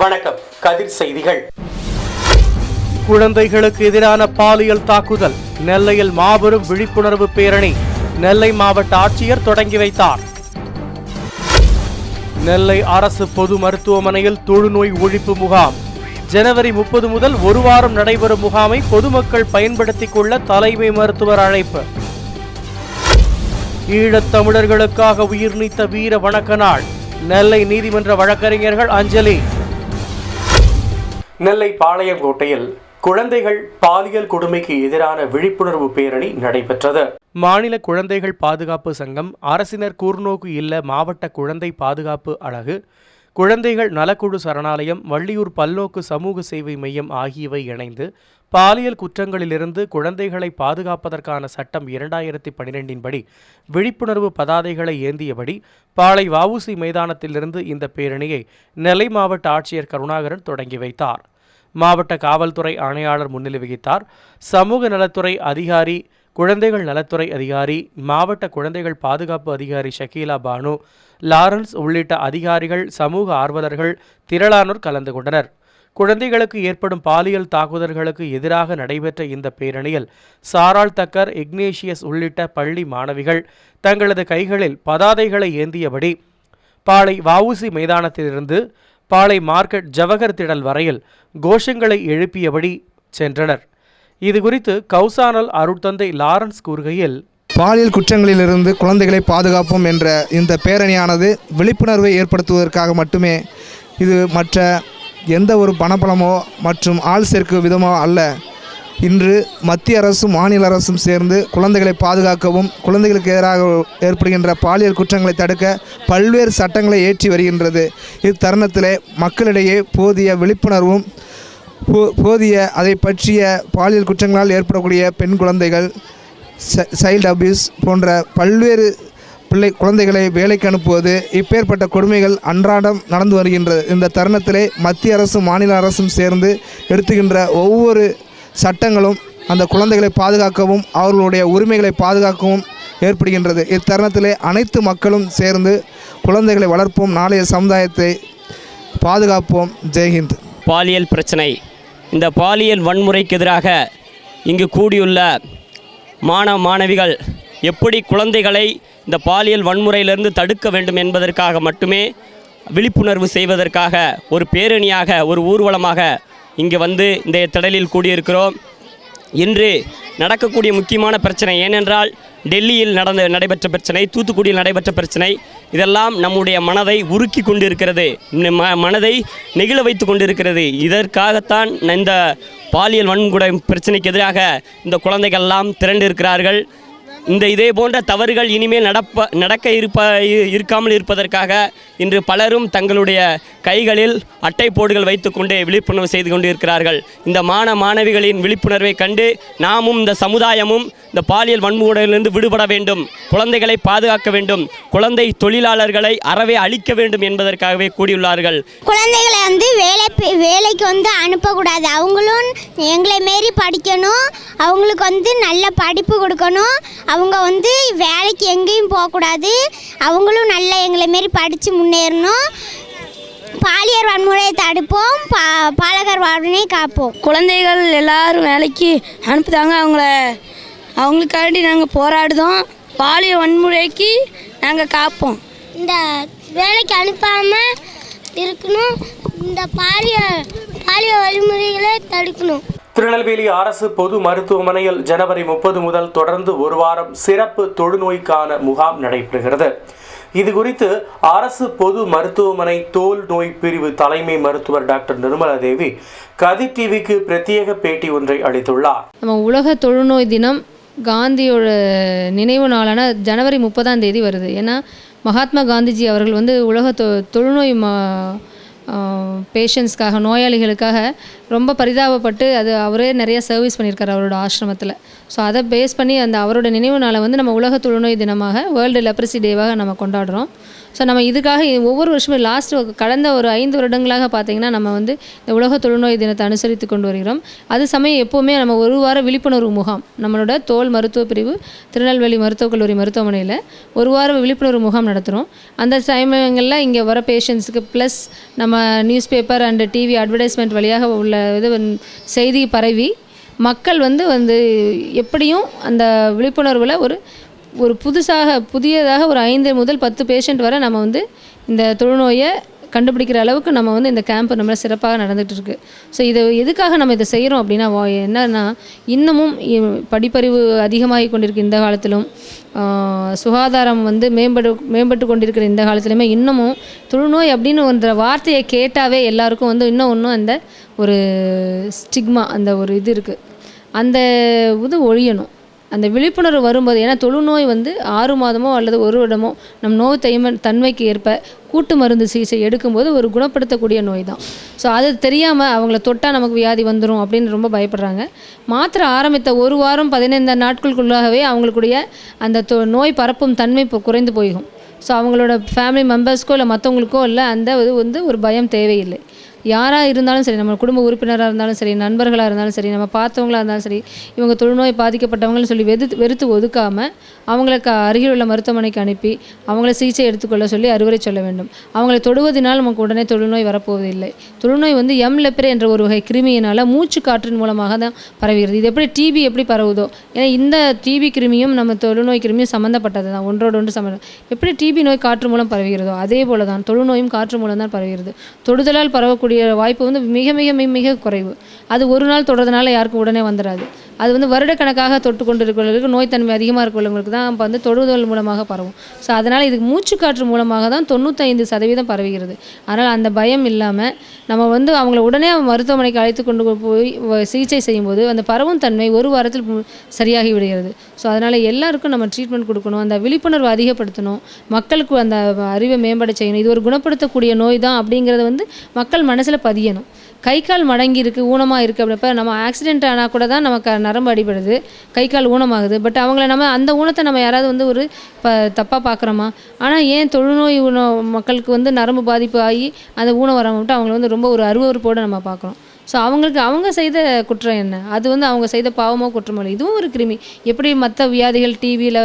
வணக்கம் கதிர் செய்திகள். குழந்தைகளுக்கு எதிரான பாலியல் தாக்குதல் நெல்லையில் மாபெரும் விழிப்புணர்வு பேரணி நெல்லை மாவட்ட ஆட்சியர் தொடங்கி வைத்தார். நெல்லை அரசு பொது மருத்துவமனையில் தொழுநோய் ஒழிப்பு முகாம் ஜனவரி முப்பது முதல் ஒரு வாரம் நடைபெறும் முகாமை பொதுமக்கள் பயன்படுத்திக் கொள்ள தலைமை மருத்துவர் அழைப்பு. ஈழத் தமிழர்களுக்காக உயிர் நீத்த வீர வணக்க நாள் நெல்லை நீதிமன்ற வழக்கறிஞர்கள் அஞ்சலி. நெல்லை பாளையங்கோட்டையில் குழந்தைகள் பாலியல் கொடுமைக்கு எதிரான விழிப்புணர்வு பேரணி நடைபெற்றது. மாநில குழந்தைகள் பாதுகாப்பு சங்கம் அரசினர் கூர்நோக்கு இல்ல மாவட்ட குழந்தை பாதுகாப்பு அலகு குழந்தைகள் நலக்குழு சரணாலயம் வள்ளியூர் பல்நோக்கு சமூக சேவை மையம் ஆகியவை இணைந்து பாலியல் குற்றங்களிலிருந்து குழந்தைகளை பாதுகாப்பதற்கான சட்டம் இரண்டாயிரத்தி பனிரெண்டின் படி விழிப்புணர்வு பதாதைகளை ஏந்தியபடி பாளை வவுசி மைதானத்திலிருந்து இந்த பேரணியை நெல்லை மாவட்ட ஆட்சியர் கருணாகரன் தொடங்கி வைத்தார். மாவட்ட காவல்துறை ஆணையாளர் முன்னிலை வகித்தார். சமூக நலத்துறை அதிகாரி குழந்தைகள் நலத்துறை அதிகாரி மாவட்ட குழந்தைகள் பாதுகாப்பு அதிகாரி ஷக்கீலா பானு லாரன்ஸ் உள்ளிட்ட அதிகாரிகள் சமூக ஆர்வலர்கள் திரளானோர் கலந்து கொண்டனர். குழந்தைகளுக்கு ஏற்படும் பாலியல் தாக்குதல்களுக்கு எதிராக நடைபெற்ற இந்த பேரணியில் சாரால் தக்கர் இக்னேஷியஸ் உள்ளிட்ட பள்ளி மாணவிகள் தங்களது கைகளில் பதாதைகளை ஏந்தியபடி பாளை வவுசி மைதானத்திலிருந்து பாளை மார்க்கெட் ஜவஹர் திடல் வரையில் கோஷங்களை எழுப்பியபடி சென்றனர். இது குறித்து கௌசானல் அருட்தந்தை லாரன்ஸ் கூறுகையில் பாலியல் குற்றங்களிலிருந்து குழந்தைகளை பாதுகாப்போம் என்ற இந்த பேரணியானது விழிப்புணர்வை ஏற்படுத்துவதற்காக மட்டுமே இது மற்ற எந்த ஒரு பணப்பலமோ மற்றும் ஆள் சேர்க்கும் விதமோ அல்ல. இன்று மத்திய அரசும் மாநில அரசும் சேர்ந்து குழந்தைகளை பாதுகாக்கவும் குழந்தைகளுக்கு எதிராக ஏற்படுகின்ற பாலியல் குற்றங்களை தடுக்க பல்வேறு சட்டங்களை ஏற்றி வருகின்றது. இத்தருணத்திலே மக்களிடையே போதிய விழிப்புணர்வும் போ- போதிய அதை பற்றிய பாலியல் குற்றங்களால் ஏற்படக்கூடிய பெண் குழந்தைகள் சைல்டு அபியூஸ் போன்ற பல்வேறு பிள்ளை குழந்தைகளை வேலைக்கு அனுப்புவது இப்பேற்பட்ட கொடுமைகள் அன்றாடம் நடந்து வருகின்றது. இந்த தருணத்திலே மத்திய அரசும் மாநில அரசும் சேர்ந்து எடுத்துகின்ற ஒவ்வொரு சட்டங்களும் அந்த குழந்தைகளை பாதுகாக்கவும் அவர்களுடைய உரிமைகளை பாதுகாக்கவும் ஏற்படுகின்றது. இத்தருணத்திலே அனைத்து மக்களும் சேர்ந்து குழந்தைகளை வளர்ப்போம் நாளைய சமுதாயத்தை பாதுகாப்போம். ஜெய்ஹிந்த் பாலியல் பிரச்சனை. இந்த பாலியல் வன்முறைக்கு எதிராக இங்கு கூடியுள்ள மாணவ மாணவிகள் எப்படி குழந்தைகளை இந்த பாலியல் வன்முறையிலிருந்து தடுக்க வேண்டும் என்பதற்காக மட்டுமே விழிப்புணர்வு செய்வதற்காக ஒரு பேரணியாக ஒரு ஊர்வலமாக இங்கே வந்து இந்த திடலில் கூடியிருக்கிறோம். இன்று நடக்கக்கூடிய முக்கியமான பிரச்சனை ஏனென்றால் டெல்லியில் நடந்த நடைபெற்ற பிரச்சனை தூத்துக்குடியில் நடைபெற்ற பிரச்சனை இதெல்லாம் நம்முடைய மனதை உருக்கி கொண்டிருக்கிறது. ம மனதை நெகிழ வைத்து கொண்டிருக்கிறது. இதற்காகத்தான் இந்த பாலியல் வன்கொடை பிரச்சனைக்கு எதிராக இந்த குழந்தைகள்லாம் திரண்டிருக்கிறார்கள். இந்த இதே போன்ற தவறுகள் இனிமேல் நடப்ப நடக்க இருப்ப இருக்காமல் இருப்பதற்காக இன்று பலரும் தங்களுடைய கைகளில் அட்டை போடுகள் வைத்துக்கொண்டே விழிப்புணர்வு செய்து கொண்டிருக்கிறார்கள். இந்த மாண மாணவிகளின் விழிப்புணர்வை கண்டு நாமும் இந்த சமுதாயமும் இந்த பாலியல் வன்முறையிலிருந்து விடுபட வேண்டும். குழந்தைகளை பாதுகாக்க வேண்டும். குழந்தை தொழிலாளர்களை அறவே அழிக்க வேண்டும் என்பதற்காகவே கூடியுள்ளார்கள் குழந்தைகளை வந்து வேலை பே- வேலைக்கு வந்து அனுப்பக்கூடாது. அவங்களும் எங்களை மாரி படிக்கணும். அவங்களுக்கு வந்து நல்ல படிப்பு கொடுக்கணும். அவங்க வந்து வேலைக்கு எங்கேயும் போகக்கூடாது அவங்களும் நல்ல எங்களை மாரி படித்து முன்னேறணும். பாலியல் வன்முறையை தடுப்போம். பா பாலகர் வாழ்வினை காப்போம். குழந்தைகள் எல்லாரும் வேலைக்கு அனுப்புதாங்க அவங்கள. அவங்களுக்காண்டி நாங்கள் போராடுதோம். பாலியல் வன்முறைக்கு நாங்கள் காப்போம். இந்த வேலைக்கு அனுப்பாமல் இருக்கணும். இந்த பாலிய பாலிய வழிமுறைகளை தடுக்கணும். திருநெல்வேலி அரசு பொது மருத்துவமனையில் ஜனவரி முப்பது முதல் தொடர்ந்து ஒரு வாரம் சிறப்பு தொழுநோய்க்கான முகாம் நடைபெறுகிறது. இது குறித்து அரசு பொது மருத்துவமனை தோல் நோய் பிரிவு தலைமை மருத்துவர் டாக்டர் நிர்மலா தேவி கதி டிவிக்கு பிரத்யேக பேட்டி ஒன்றை அளித்துள்ளார். நம்ம உலக தொழுநோய் தினம் காந்தியோட நினைவு நாளான ஜனவரி முப்பதாம் தேதி வருது. ஏன்னா மகாத்மா காந்திஜி அவர்கள் வந்து உலக தொ தொழுநோய் மா பேஷண்ட்ஸ்க்காக நோயாளிகளுக்காக ரொம்ப பரிதாபப்பட்டு அது அவரே நிறைய சர்வீஸ் பண்ணியிருக்காரு அவரோட ஆசிரமத்தில். ஸோ அதை பேஸ் பண்ணி அந்த அவரோட நினைவு நாளை வந்து நம்ம உலக தொழுநோய் தினமாக வேர்ல்டு லெப்ரசி டேவாக நம்ம கொண்டாடுறோம். ஸோ நம்ம இதுக்காக ஒவ்வொரு வருஷமும் லாஸ்ட் கடந்த ஒரு ஐந்து வருடங்களாக பார்த்தீங்கன்னா நம்ம வந்து இந்த உலக தொழுநோய் தினத்தை அனுசரித்து கொண்டு வருகிறோம். அது சமயம் எப்போவுமே நம்ம ஒரு வார விழிப்புணர்வு முகாம் நம்மளோட தோல் மருத்துவ பிரிவு திருநெல்வேலி மருத்துவக் கல்லூரி மருத்துவமனையில் ஒரு வார விழிப்புணர்வு முகாம் நடத்துகிறோம் அந்த சமயங்களில் இங்கே வர பேஷண்ட்ஸுக்கு ப்ளஸ் நம்ம news paper and TV advertisement வழியாக உள்ள இது செய்தி பரவி மக்கள் வந்து வந்து எப்படியும் அந்த விழிப்புணர்வில் ஒரு ஒரு புதுசாக புதியதாக ஒரு ஐந்து முதல் பத்து பேஷண்ட் வரை நம்ம வந்து இந்த தொழுநோயை கண்டுபிடிக்கிற அளவுக்கு நம்ம வந்து இந்த கேம்ப் நம்ம சிறப்பாக நடந்துகிட்டு இருக்குது ஸோ இதை எதுக்காக நம்ம இதை செய்கிறோம் அப்படின்னா வா- என்னன்னா இன்னமும் படிப்பறிவு அதிகமாகி கொண்டிருக்கு இந்த காலத்திலும் சுகாதாரம் வந்து மேம்படு மேம்பட்டு கொண்டிருக்கிற இந்த காலத்துலையுமே இன்னமும் தொழுநோய் அப்படின்னு என்ற வார்த்தையை கேட்டாவே எல்லாருக்கும் வந்து இன்னும் ஒன்றும் அந்த ஒரு ஸ்டிக்மா அந்த ஒரு இது இருக்குது அந்த இது ஒழியணும். அந்த விழிப்புணர்வு வரும்போது ஏன்னா தொழுநோய் வந்து ஆறு மாதமோ அல்லது ஒரு வருடமோ நம் நோய் தைம தன்மைக்கு ஏற்ப கூட்டு மருந்து சிகிச்சை எடுக்கும்போது ஒரு குணப்படுத்தக்கூடிய நோய் தான். ஸோ அது தெரியாமல் அவங்கள தொட்டால் நமக்கு வியாதி வந்துடும் அப்படின்னு ரொம்ப பயப்படுறாங்க. மாத்திரை ஆரம்பித்த ஒரு வாரம் பதினைந்து நாட்களுக்குள்ளாகவே அவங்களுக்குடைய அந்த தொ நோய் பரப்பும் தன்மை இப்போ குறைந்து போயிடும் ஸோ அவங்களோட ஃபேமிலி மெம்பர்ஸ்க்கோ இல்லை மற்றவங்களுக்கோ இல்லை அந்த இது வந்து ஒரு பயம் தேவையில்லை. யாராக இருந்தாலும் சரி நம்ம குடும்ப உறுப்பினராக இருந்தாலும் சரி நண்பர்களாக இருந்தாலும் சரி நம்ம பார்த்தவங்களாக இருந்தாலும் சரி இவங்க தொழுநோய் பாதிக்கப்பட்டவங்கன்னு சொல்லி வெது வெறுத்து ஒதுக்காமல் அவங்களுக்கு அருகில் உள்ள மருத்துவமனைக்கு அனுப்பி அவங்கள சிகிச்சை எடுத்துக்கொள்ள சொல்லி அறுவரை சொல்ல வேண்டும். அவங்களை தொடுவதனால் நமக்கு உடனே தொழுநோய் வரப்போவதில்லை. தொழுநோய் வந்து எம் லெப்ரே என்ற ஒரு வகை கிருமியினால் மூச்சு காற்றின் மூலமாக தான் பரவுகிறது இது எப்படி டிபி எப்படி பரவுதோ ஏன்னா இந்த டிபி கிருமியும் நம்ம தொழுநோய் கிருமியும் சம்மந்தப்பட்டது தான். ஒன்றோடு ஒன்று சம்மந்தம் எப்படி டிபி நோய் காற்று மூலம் பரவுகிறதோ அதே போல தான் தொழுநோயும் காற்று மூலம் தான் பரவுகிறது தொடுதலால் பரவக்கூடிய வாய்ப்பு வந்து மிக மிக மிக மிக குறைவு. அது ஒரு நாள் தொடர்றதுனால யாருக்கும் உடனே வந்துடாது அது வந்து வருடக்கணக்காக தொட்டு கொண்டு இருக்கிறவங்களுக்கு நோய் தன்மை அதிகமாக இருக்கிறவங்களுக்கு தான் இப்போ வந்து தொழுதல் மூலமாக பரவும். ஸோ அதனால் இதுக்கு மூச்சுக்காற்று மூலமாக தான் தொண்ணூத்தைந்து சதவீதம் பரவுகிறது. அதனால் அந்த பயம் இல்லாமல் நம்ம வந்து அவங்கள உடனே மருத்துவமனைக்கு அழைத்து கொண்டு போய் சிகிச்சை செய்யும்போது அந்த பரவும் தன்மை ஒரு வாரத்தில் சரியாகி விடுகிறது. ஸோ அதனால் எல்லாருக்கும் நம்ம ட்ரீட்மெண்ட் கொடுக்கணும். அந்த விழிப்புணர்வு அதிகப்படுத்தணும். மக்களுக்கு அந்த அறிவை மேம்பட செய்யணும். இது ஒரு குணப்படுத்தக்கூடிய நோய் தான் அப்படிங்கிறத வந்து மக்கள் மனசில் பதியணும். கை கால் மடங்கி இருக்குது ஊனமாக இருக்குது அப்படிப்ப நம்ம ஆக்சிடென்ட் ஆனால் கூட தான் நமக்கு நரம்பு அடிபடுது. கை கால் ஊனமாகுது. பட் அவங்கள நம்ம அந்த ஊனத்தை நம்ம யாராவது வந்து ஒரு இப்போ தப்பாக பார்க்குறோமா ஆனால் ஏன் தொழுநோய் ஊன மக்களுக்கு வந்து நரம்பு பாதிப்பு ஆகி அந்த ஊனம் வர மட்டும் அவங்கள வந்து ரொம்ப ஒரு அருவறுப்போடு நம்ம பார்க்குறோம் ஸோ அவங்களுக்கு அவங்க செய்த குற்றம் என்ன? அது வந்து அவங்க செய்த பாவமோ குற்றமோ இல்லை. இதுவும் ஒரு கிருமி. எப்படி மற்ற வியாதிகள் டிவியில்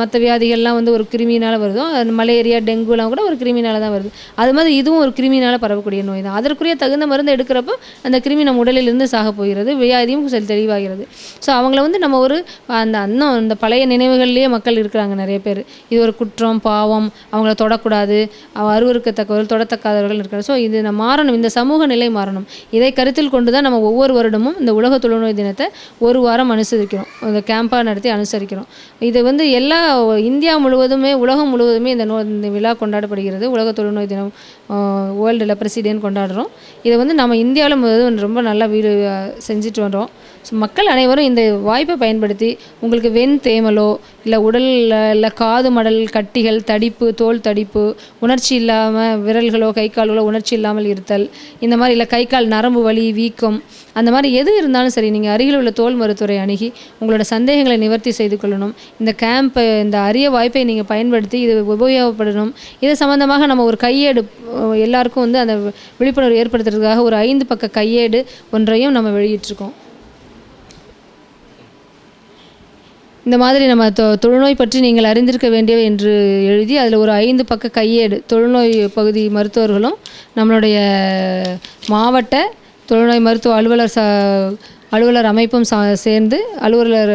மற்ற வியாதிகள்லாம் வந்து ஒரு கிருமினால் வருதோ மலேரியா டெங்குலாம் கூட ஒரு கிருமினால தான் வருது. அது மாதிரி இதுவும் ஒரு கிருமினால் பரவக்கூடிய நோய் தான். அதற்குரிய தகுந்த மருந்து எடுக்கிறப்போ அந்த கிருமி நம்ம உடலிலிருந்து சாக போகிறது வியாதியும் சரி தெளிவாகிறது. ஸோ அவங்கள வந்து நம்ம ஒரு அந்த அன்னம் அந்த பழைய நினைவுகள்லேயே மக்கள் இருக்கிறாங்க நிறைய பேர். இது ஒரு குற்றம் பாவம் அவங்கள தொடக்கூடாது அவ அருவருக்கத்தக்கவர்கள் தொடத்தக்காதவர்கள் இருக்கிறார் ஸோ இது மாறணும். இந்த சமூக நிலை மாறணும். இதை கருத்து கருத்தில் கொண்டு தான் நம்ம ஒவ்வொரு வருடமும் இந்த உலக தொழுநோய் தினத்தை ஒரு வாரம் அனுசரிக்கிறோம். இந்த கேம்பாக நடத்தி அனுசரிக்கிறோம். இது வந்து எல்லா இந்தியா முழுவதுமே உலகம் முழுவதுமே இந்த நோ இந்த விழா கொண்டாடப்படுகிறது. உலக தொழுநோய் தினம் வேர்ல்டு லெப்ரசி டேன்னு கொண்டாடுறோம். இதை வந்து நம்ம இந்தியாவில் முழுவதும் ரொம்ப நல்லா வீடு செஞ்சுட்டு வரோம் ஸோ மக்கள் அனைவரும் இந்த வாய்ப்பை பயன்படுத்தி உங்களுக்கு வெண் தேமலோ இல்லை உடலில் இல்லை காது மடல் கட்டிகள் தடிப்பு தோல் தடிப்பு உணர்ச்சி இல்லாமல் விரல்களோ கை கால்களோ உணர்ச்சி இல்லாமல் இருத்தல் இந்த மாதிரி இல்லை கை கால் நரம்பு வலி வீக்கம் அந்த மாதிரி எது இருந்தாலும் சரி நீங்கள் அருகில் உள்ள தோல் மருத்துவரை அணுகி உங்களோட சந்தேகங்களை நிவர்த்தி செய்து கொள்ளணும். இந்த கேம்ப்பை இந்த அரிய வாய்ப்பை நீங்கள் பயன்படுத்தி இது உபயோகப்படணும். இது சம்மந்தமாக நம்ம ஒரு கையேடு எல்லாருக்கும் வந்து அந்த விழிப்புணர்வு ஏற்படுத்துறதுக்காக ஒரு ஐந்து பக்க கையேடு ஒன்றையும் நம்ம வெளியிட்டிருக்கோம். இந்த மாதிரி நம்ம தொ தொழுநோய் பற்றி நீங்கள் அறிந்திருக்க வேண்டியவை என்று எழுதி அதில் ஒரு ஐந்து பக்க கையேடு தொழுநோய் பகுதி மருத்துவர்களும் நம்மளுடைய மாவட்ட தொழுநோய் மருத்துவ அலுவலர் ச அலுவலர் அமைப்பும் சா சேர்ந்து அலுவலர்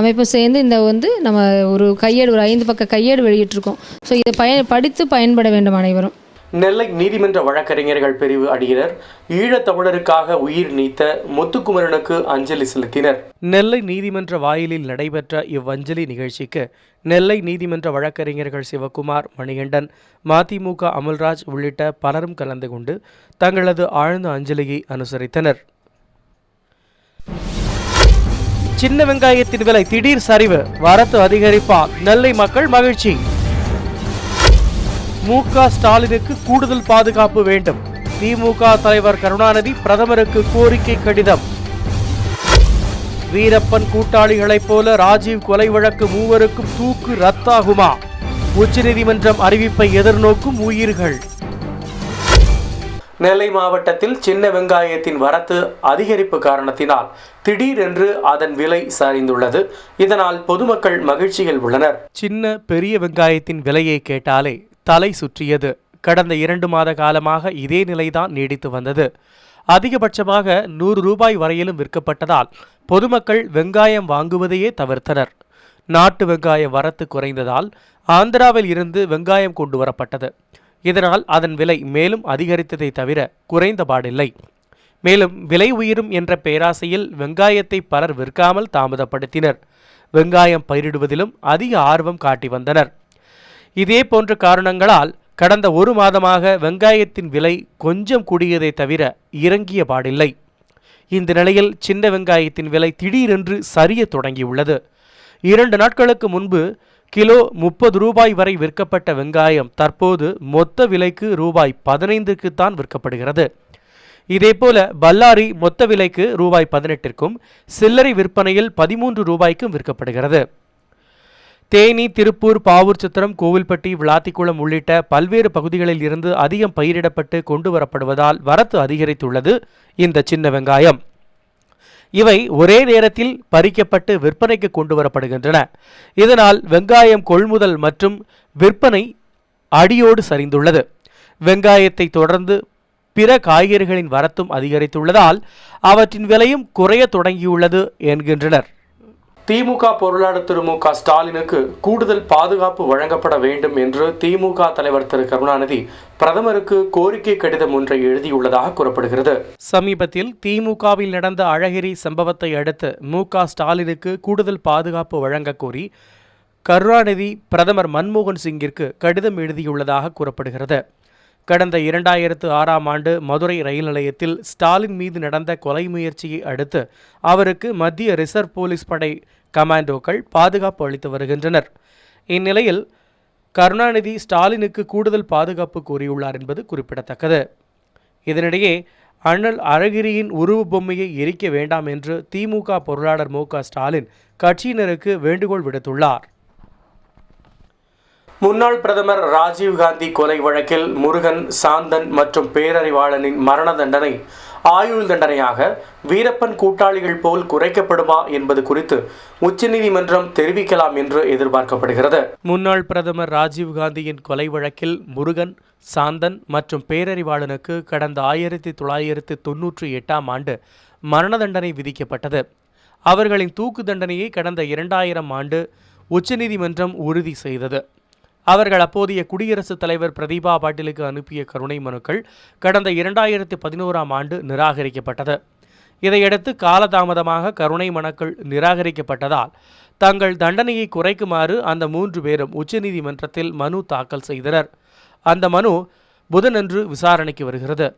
அமைப்பும் சேர்ந்து இந்த வந்து நம்ம ஒரு கையேடு ஒரு ஐந்து பக்க கையேடு வெளியிட்டிருக்கோம். ஸோ இதை பய படித்து பயன்பட வேண்டும் அனைவரும். நெல்லை நீதிமன்ற வழக்கறிஞர்கள் பிரிவு அடியினர் ஈழத் தமிழருக்காக உயிர் நீத்த முத்துக்குமரனுக்கு அஞ்சலி செலுத்தினர். நெல்லை நீதிமன்ற வாயிலில் நடைபெற்ற இவ்வஞ்சலி நிகழ்ச்சிக்கு நெல்லை நீதிமன்ற வழக்கறிஞர்கள் சிவகுமார் மணிகண்டன் மதிமுக அமல்ராஜ் உள்ளிட்ட பலரும் கலந்து கொண்டு தங்களது ஆழ்ந்த அஞ்சலியை அனுசரித்தனர். சின்ன வெங்காயத்தின் விலை திடீர் சரிவு வரத்து அதிகரிப்பால் நெல்லை மக்கள் மகிழ்ச்சி. மு க ஸ்டாலினுக்கு கூடுதல் பாதுகாப்பு வேண்டும். திமுக தலைவர் கருணாநிதி பிரதமருக்கு கோரிக்கை கடிதம். வீரப்பன் கூட்டாளிகளைப் போல ராஜீவ் கொலை வழக்கு மூவருக்கும் தூக்கு ரத்தாகுமா? உச்சநீதிமன்றம் அறிவிப்பை எதிர்நோக்கும் உயிர்கள். நெல்லை மாவட்டத்தில் சின்ன வெங்காயத்தின் வரத்து அதிகரிப்பு காரணத்தினால் திடீரென்று அதன் விலை சரிந்துள்ளது. இதனால் பொதுமக்கள் மகிழ்ச்சியில் உள்ளனர். சின்ன பெரிய வெங்காயத்தின் விலையை கேட்டாலே தலை சுற்றியது. கடந்த இரண்டு மாத காலமாக இதே நிலைதான் நீடித்து வந்தது. அதிகபட்சமாக நூறு ரூபாய் வரையிலும் விற்கப்பட்டதால் பொதுமக்கள் வெங்காயம் வாங்குவதையே தவிர்த்தனர். நாட்டு வெங்காய வரத்து குறைந்ததால் ஆந்திராவில் இருந்து வெங்காயம் கொண்டு வரப்பட்டது. இதனால் அதன் விலை மேலும் அதிகரித்ததை தவிர குறைந்தபாடில்லை. மேலும் விலை உயரும் என்ற பேராசையில் வெங்காயத்தை பலர் விற்காமல் தாமதப்படுத்தினர். வெங்காயம் பயிரிடுவதிலும் அதிக ஆர்வம் காட்டி வந்தனர். இதே போன்ற காரணங்களால் கடந்த ஒரு மாதமாக வெங்காயத்தின் விலை கொஞ்சம் கூடியதை தவிர இறங்கிய பாடில்லை. இந்த நிலையில் சின்ன வெங்காயத்தின் விலை திடீரென்று சரிய தொடங்கியுள்ளது. இரண்டு நாட்களுக்கு முன்பு கிலோ முப்பது ரூபாய் வரை விற்கப்பட்ட வெங்காயம் தற்போது மொத்த விலைக்கு ரூபாய் பதினைந்திற்குத்தான் விற்கப்படுகிறது. இதேபோல பல்லாரி மொத்த விலைக்கு ரூபாய் பதினெட்டிற்கும் சில்லறை விற்பனையில் பதிமூன்று ரூபாய்க்கும் விற்கப்படுகிறது. தேனி திருப்பூர் பாவூர் சித்திரம் கோவில்பட்டி விளாத்திக்குளம் உள்ளிட்ட பல்வேறு பகுதிகளில் இருந்து அதிகம் பயிரிடப்பட்டு கொண்டு வரப்படுவதால் வரத்து அதிகரித்துள்ளது இந்த சின்ன வெங்காயம். இவை ஒரே நேரத்தில் பறிக்கப்பட்டு விற்பனைக்கு கொண்டு வரப்படுகின்றன இதனால் வெங்காயம் கொள்முதல் மற்றும் விற்பனை அடியோடு சரிந்துள்ளது. வெங்காயத்தை தொடர்ந்து பிற காய்கறிகளின் வரத்தும் அதிகரித்துள்ளதால் அவற்றின் விலையும் குறைய தொடங்கியுள்ளது என்கின்றனர். திமுக பொருளாளர் திரு மு க ஸ்டாலினுக்கு கூடுதல் பாதுகாப்பு வழங்கப்பட வேண்டும் என்று திமுக தலைவர் திரு கருணாநிதி பிரதமருக்கு கோரிக்கை கடிதம் ஒன்றை எழுதியுள்ளதாக கூறப்படுகிறது. சமீபத்தில் திமுகவில் நடந்த அழகிரி சம்பவத்தை அடுத்து மு க ஸ்டாலினுக்கு கூடுதல் பாதுகாப்பு வழங்கக் கோரி கருணாநிதி பிரதமர் மன்மோகன் சிங்கிற்கு கடிதம் எழுதியுள்ளதாக கூறப்படுகிறது. கடந்த இரண்டாயிரத்து ஆறாம் ஆண்டு மதுரை ரயில் நிலையத்தில் ஸ்டாலின் மீது நடந்த கொலை முயற்சியை அடுத்து அவருக்கு மத்திய ரிசர்வ் போலீஸ் படை கமாண்டோக்கள் பாதுகாப்பு அளித்து வருகின்றனர். இந்நிலையில் கருணாநிதி ஸ்டாலினுக்கு கூடுதல் பாதுகாப்பு கூறியுள்ளார் என்பது குறிப்பிடத்தக்கது. இதனிடையே அண்ணல் அழகிரியின் உருவ பொம்மையை எரிக்க வேண்டாம் என்று திமுக பொருளாளர் மு ஸ்டாலின் கட்சியினருக்கு வேண்டுகோள் விடுத்துள்ளார். முன்னாள் பிரதமர் ராஜீவ்காந்தி கொலை வழக்கில் முருகன் சாந்தன் மற்றும் பேரறிவாளனின் மரண தண்டனை ஆயுள் தண்டனையாக வீரப்பன் கூட்டாளிகள் போல் குறைக்கப்படுமா என்பது குறித்து உச்சநீதிமன்றம் தெரிவிக்கலாம் என்று எதிர்பார்க்கப்படுகிறது. முன்னாள் பிரதமர் ராஜீவ்காந்தியின் கொலை வழக்கில் முருகன் சாந்தன் மற்றும் பேரறிவாளனுக்கு கடந்த ஆயிரத்தி தொள்ளாயிரத்து தொன்னூற்றி எட்டாம் ஆண்டு மரண தண்டனை விதிக்கப்பட்டது. அவர்களின் தூக்கு தண்டனையை கடந்த இரண்டாயிரம் ஆண்டு உச்சநீதிமன்றம் உறுதி செய்தது. அவர்கள் அப்போதைய குடியரசுத் தலைவர் பிரதீபா பாட்டீலுக்கு அனுப்பிய கருணை மனுக்கள் கடந்த இரண்டாயிரத்தி பதினோராம் ஆண்டு நிராகரிக்கப்பட்டது. இதையடுத்து காலதாமதமாக கருணை மனுக்கள் நிராகரிக்கப்பட்டதால் தங்கள் தண்டனையை குறைக்குமாறு அந்த மூன்று பேரும் உச்சநீதிமன்றத்தில் மனு தாக்கல் செய்தனர். அந்த மனு புதனன்று விசாரணைக்கு வருகிறது.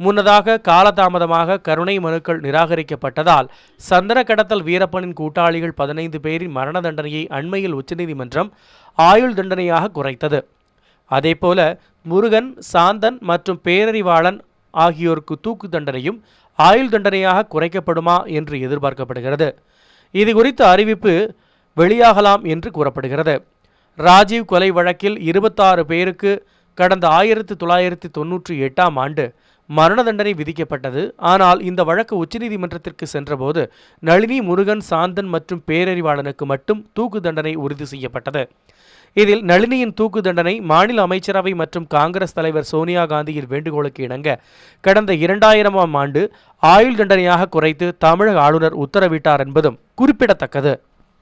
முன்னதாக காலதாமதமாக கருணை மனுக்கள் நிராகரிக்கப்பட்டதால் சந்தன கடத்தல் வீரப்பனின் கூட்டாளிகள் பதினைந்து பேரின் மரண தண்டனையை அண்மையில் உச்சநீதிமன்றம் ஆயுள் தண்டனையாக குறைத்தது. அதேபோல முருகன் சாந்தன் மற்றும் பேரறிவாளன் ஆகியோருக்கு தூக்கு தண்டனையும் ஆயுள் தண்டனையாக குறைக்கப்படுமா என்று எதிர்பார்க்கப்படுகிறது. இது குறித்த அறிவிப்பு வெளியாகலாம் என்று கூறப்படுகிறது. ராஜீவ் கொலை வழக்கில் இருபத்தாறு பேருக்கு கடந்த ஆயிரத்தி தொள்ளாயிரத்தி தொன்னூற்றி எட்டாம் ஆண்டு மரண தண்டனை விதிக்கப்பட்டது. ஆனால் இந்த வழக்கு உச்சநீதிமன்றத்திற்கு சென்றபோது நளினி முருகன் சாந்தன் மற்றும் பேரறிவாளனுக்கு மட்டும் தூக்கு தண்டனை உறுதி செய்யப்பட்டது. இதில் நளினியின் தூக்கு தண்டனை மாநில அமைச்சரவை மற்றும் காங்கிரஸ் தலைவர் சோனியா காந்தியின் வேண்டுகோளுக்கு இணங்க கடந்த இரண்டாயிரமாம் ஆண்டு ஆயுள் தண்டனையாக குறைத்து தமிழக ஆளுநர் உத்தரவிட்டார் என்பதும் குறிப்பிடத்தக்கது.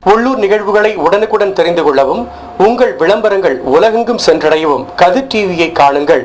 உள்ளூர் நிகழ்வுகளை உடனுக்குடன் தெரிந்து கொள்ளவும் உங்கள் விளம்பரங்கள் உலகெங்கும் சென்றடையவும் கதிர் டிவியை காணுங்கள்.